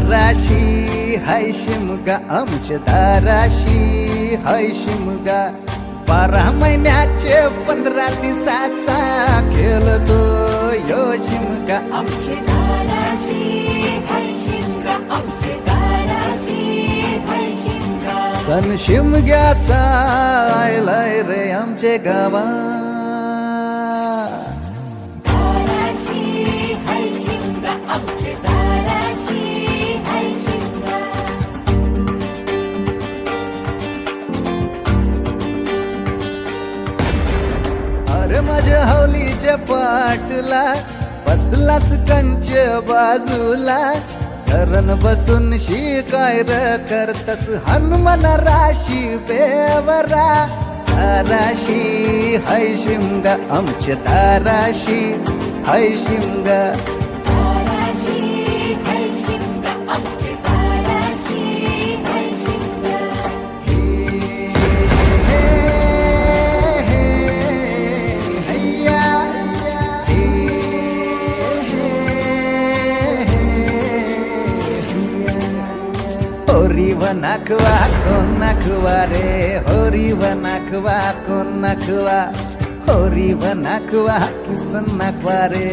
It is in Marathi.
दाराशी हाय शिमगा आमच्या दाराशी हाय शिमगा. बारा महिन्याचे पंधरा दिवसाचा खेळतो यो शिमगा. आमचे आमचे सण शिमग्याचा आयलाय रे आमचे गावा अरे माझ्या हौलीच्या पाटला बसलाच कंच बाजूला. धरण बसून शिकाय र करतस हनुमान राशी बेवरा. ताराशी हय शिमगा आमच्या ताराशी हय शिमगा হরিব নাকুয়া কন্যা খুয়া রে হরিব নাকুয়া কন্যা খুয়া হরিব নাকুয়া কিষণ নাকুয়া রে